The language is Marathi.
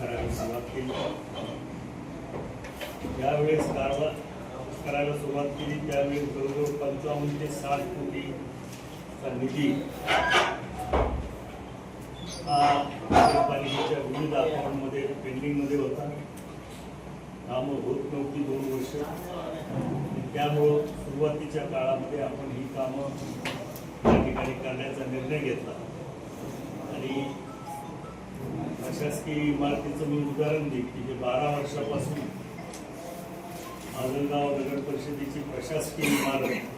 करायला सुरुवात केली. ज्यावेळेस कारवा करायला सुरुवात केली त्यावेळेस जवळजवळ पंचावन्न ते साठ कोटीचा निधी हा नगरपालिकेच्या विविध अकाउंटमध्ये पेंडिंगमध्ये होता. कामं होत नव्हती दोन वर्ष. त्यामुळं सुरुवातीच्या काळामध्ये आपण ही कामं त्या ठिकाणी करण्याचा निर्णय घेतला. प्रशासकीय इमारतीचं मी उदाहरण देईन की जे बारा वर्षापासून आजलगाव नगर परिषदेची प्रशासकीय इमारत.